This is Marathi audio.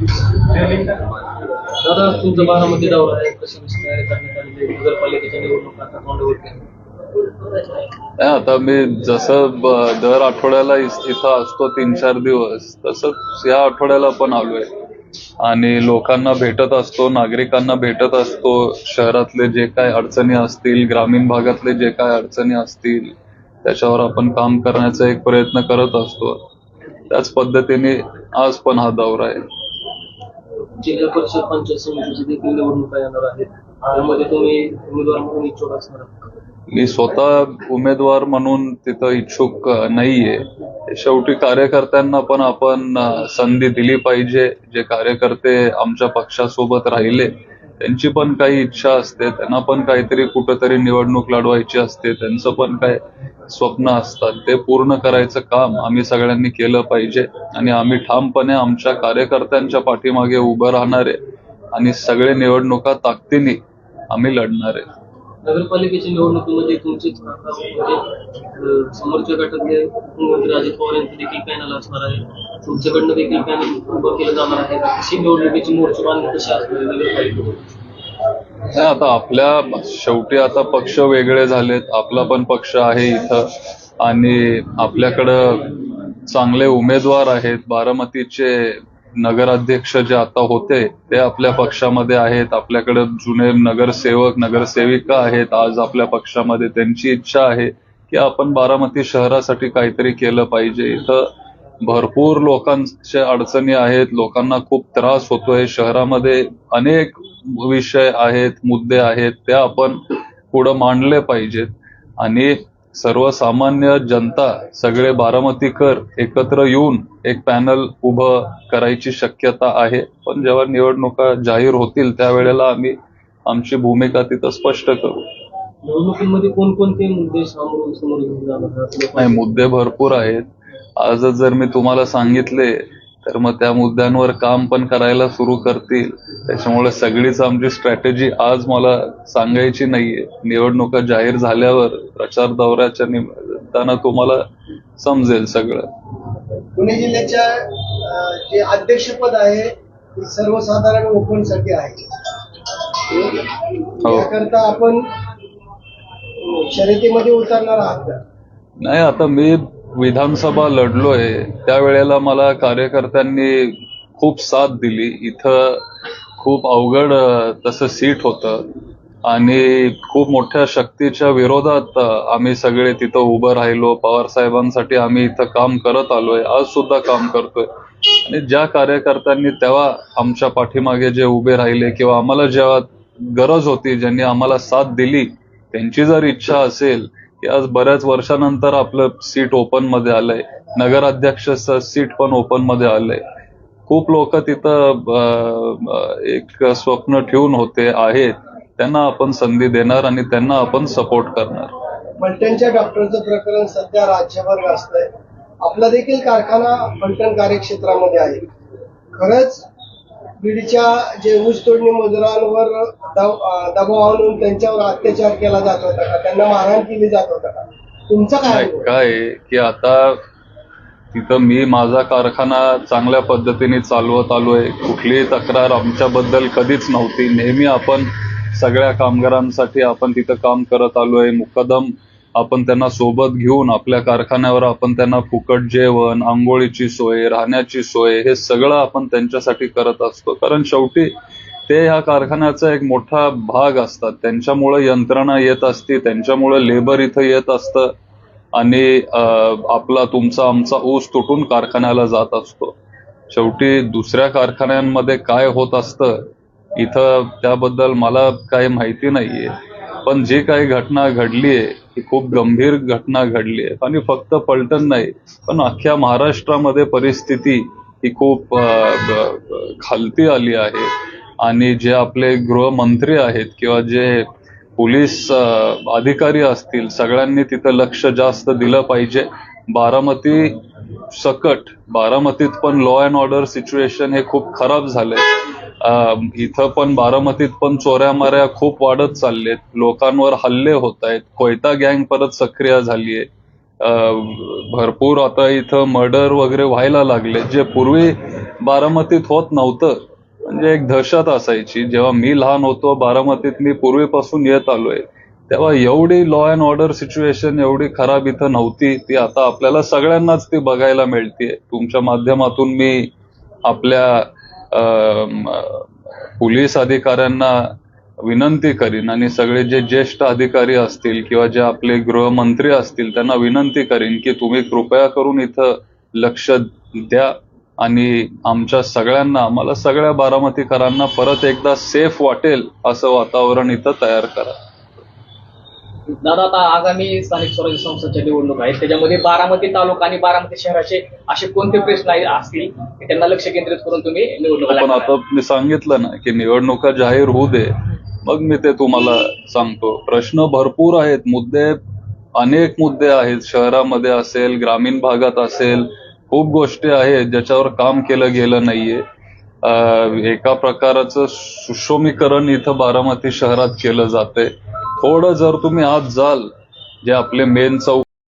दादा तुमचा बारामती दौरा आहे कशी कशी तयारी करण्यात आली आहे? नगरपालिकेच्या निवडणुका आता तोंडावरती आहे. नाही आता मी जसं ब- दर आठवड्याला इस- इथं असतो तीन चार दिवस तसंच या आठवड्याला पण आलोय आणि लोकांना भेटत असतो नागरिकांना भेटत असतो शहरातले जे काय अडचणी असतील ग्रामीण भागातले जे काय अडचणी असतील त्याच्यावर आपण काम करण्याचा एक प्रयत्न करत असतो त्याच पद्धतीने आज पण हा दौरा आहे जिल्हा परिषद पंचायत समितीची देखील निवडणुका येणार आहेत त्यामध्ये तुम्ही उमेदवार म्हणून इच्छुक असणार आहात. मी स्वतः उमेदवार म्हणून तिथं इच्छुक नाहीये शेवटी कार्यकर्त्यांना पण आपण संधी दिली पाहिजे जे कार्यकर्ते आमच्या पक्षासोबत राहिले त्यांची पण काही इच्छा असते त्यांना पण काहीतरी कुठंतरी निवडणूक लढवायची असते त्यांचं पण काय स्वप्न असतात. ते पूर्ण करायचं काम आम्ही सगळ्यांनी केलं पाहिजे आणि आम्ही ठामपणे आमच्या कार्यकर्त्यांच्या पाठीमागे उभं राहणार आहे आणि सगळे निवडणुका ताकदीने आम्ही लढणार. आहे नगरपालिकेच्या निवडणुकीमध्ये तुमचे खासदार म्हणजे अं, समोरच्या गटातले मुख्यमंत्री अजित पवार यांचं देखील पॅनल असणार आहे. तुमच्याकडनं देखील पॅनल उभं केलं जाणार आहे. कशी निवडणुकीची मोर्चा बांधणी कशी असणार नगरपालिकेमध्ये नाही आता आपल्या शेवटी आता पक्ष वेगळे झालेत. आपला पण पक्ष आहे इथं. आणि आपल्याकडं चांगले उमेदवार आहेत. बारामतीचे नगराध्यक्ष जे आता होते ते आपल्या पक्षामध्ये आहेत. आपल्याकडे जुने नगरसेवक नगरसेविका आहेत. आज आपल्या पक्षामध्ये त्यांची इच्छा आहे की आपण बारामती शहरासाठी काहीतरी केलं पाहिजे. इथं भरपूर लोकांच्या अडचणी आहेत. लोकांना खूप त्रास होतोय. शहरामध्ये अनेक विषय आहेत मुद्दे आहेत. ते आपण पुढं मांडले पाहिजेत. आणि सर्वसामान्य जनता सगळे बारामतीकर एकत्र येऊन एक पॅनल उभं करायची शक्यता आहे. पण जेव्हा निवडणुका जाहीर होतील त्यावेळेला आम्ही आमची भूमिका तिथं स्पष्ट करू. निवडणुकीमध्ये कोणकोणते मुद्दे समोर? नाही मुद्दे भरपूर आहेत. आजच जर मी तुम्हाला सांगितले तर मग त्या मुद्द्यांवर काम पण करायला सुरू करतील. त्याच्यामुळे सगळीच आमची स्ट्रॅटेजी आज मला सांगायची नाहीये. निवडणुका जाहीर झाल्यावर प्रचार दौऱ्याच्या निमित्तानं तुम्हाला समजेल सगळं. पुणे जिल्ह्याच्या जे अध्यक्षपद आहे ते सर्वसाधारण ओपनसाठी आहे. हो. याकरता आपण शर्यतीमध्ये उतरणार आहात नाही आता मी विधानसभा लढलोय त्यावेळेला मला कार्यकर्त्यांनी खूप साथ दिली. इथं खूप अवघड तसं सीट होतं. आणि खूप मोठ्या शक्तीच्या विरोधात आम्ही सगळे तिथं उभं राहिलो. पवार साहेबांसाठी आम्ही इथं काम करत आलोय. आज सुद्धा काम करतोय. आणि ज्या कार्यकर्त्यांनी तेव्हा आमच्या पाठीमागे जे उभे राहिले किंवा आम्हाला जेव्हा गरज होती ज्यांनी आम्हाला साथ दिली त्यांची जर इच्छा असेल की आज बऱ्याच वर्षानंतर आपलं सीट ओपनमध्ये आलंय. नगराध्यक्ष सीट पण ओपनमध्ये आलंय. खूप लोक तिथं एक स्वप्न ठेवून होते आहेत. त्यांना आपण संधी देणार आणि त्यांना आपण सपोर्ट करणार. फलटणच्या डॉक्टरचं प्रकरण सध्या राज्यभर गाजत आहे आपला देखील कारखाना फलटण कार्यक्षेत्रामध्ये आहे. खरंच बीडच्या जे ऊस तोडणी मजुरांवर दबाव आणून त्यांच्यावर अत्याचार केला जात होता का? त्यांना मारहाण केली जात होता का? तुमचा काय नाही? काय आहे की आता तिथं मी माझा कारखाना चांगल्या पद्धतीने चालवत आलोय कुठलीही तक्रार आमच्याबद्दल कधीच नव्हती. नेहमी आपण सगळ्या कामगारांसाठी आपण तिथं काम करत आलोय मुकदम आपण त्यांना सोबत घेऊन आपल्या कारखान्यावर आपण त्यांना फुकट जेवण आंघोळीची सोय राहण्याची सोय हे सगळं आपण त्यांच्यासाठी करत असतो. कारण शेवटी ते ह्या कारखान्याचा एक मोठा भाग असतात. त्यांच्यामुळे यंत्रणा येत असते त्यांच्यामुळे लेबर इथं येत असतं आणि आपला तुमचा आमचा ऊस तुटून कारखान्याला जात असतो. शेवटी दुसऱ्या कारखान्यांमध्ये काय होत असतं इथं त्याबद्दल मला काही माहिती नाहीये. पण जी काही घटना घडलीये ही खूप गंभीर घटना घडलीये आणि फक्त पलटण नाही पण अख्ख्या महाराष्ट्रामध्ये परिस्थिती ही खूप खालती आली आहे. आणि जे आपले गृहमंत्री आहेत किंवा जे पोलीस अधिकारी असतील सगळ्यांनी तिथं लक्ष जास्त दिलं पाहिजे. बारामती सकट बारामतीत पण लॉ अँड ऑर्डर सिच्युएशन हे खूप खराब झालंय. इथं पण बारामतीत पण चोऱ्या माऱ्या खूप वाढत चाललेत. लोकांवर हल्ले होत आहेत. कोयता गँग परत सक्रिय झालीये. भरपूर आता इथं मर्डर वगैरे व्हायला लागले जे पूर्वी बारामतीत होत नव्हतं म्हणजे एक दहशत असायची. जेव्हा मी लहान होतो बारामतीत मी पूर्वीपासून येत आलोय. तेव्हा एवढी लॉ अँड ऑर्डर सिच्युएशन एवढी खराब इथं नव्हती. ती आता आपल्याला सगळ्यांनाच ती बघायला मिळते तुमच्या माध्यमातून मी आपल्या पोलीस अधिकाऱ्यांना विनंती करीन आणि सगळे जे ज्येष्ठ अधिकारी असतील किंवा जे आपले गृहमंत्री असतील त्यांना विनंती करीन की तुम्ही कृपया करून इथं लक्ष द्या आणि आमच्या सगळ्यांना आम्हाला सगळ्या बारामतीकरांना परत एकदा सेफ वाटेल असं वातावरण इथं तयार करा. दादा आता आगामी स्थानिक स्वराज्य संस्थांच्या निवडणूक आहेत. त्याच्यामध्ये बारामती तालुका आणि बारामती शहराचे असे कोणते प्रश्न असतील की त्यांना लक्ष केंद्रित करून तुम्ही निवडणुका पण? आता मी सांगितलं ना की निवडणुका जाहीर होऊ दे. मग मी ते तुम्हाला सांगतो. प्रश्न भरपूर आहेत. मुद्दे अनेक मुद्दे आहेत. शहरामध्ये असेल ग्रामीण भागात असेल खूप गोष्टी आहेत ज्याच्यावर काम केलं गेलं नाहीये. एका प्रकाराचं सुशोमीकरण इथं बारामती शहरात केलं जाते थोडं जर तुम्ही आत जाल जे आपले मेन चौक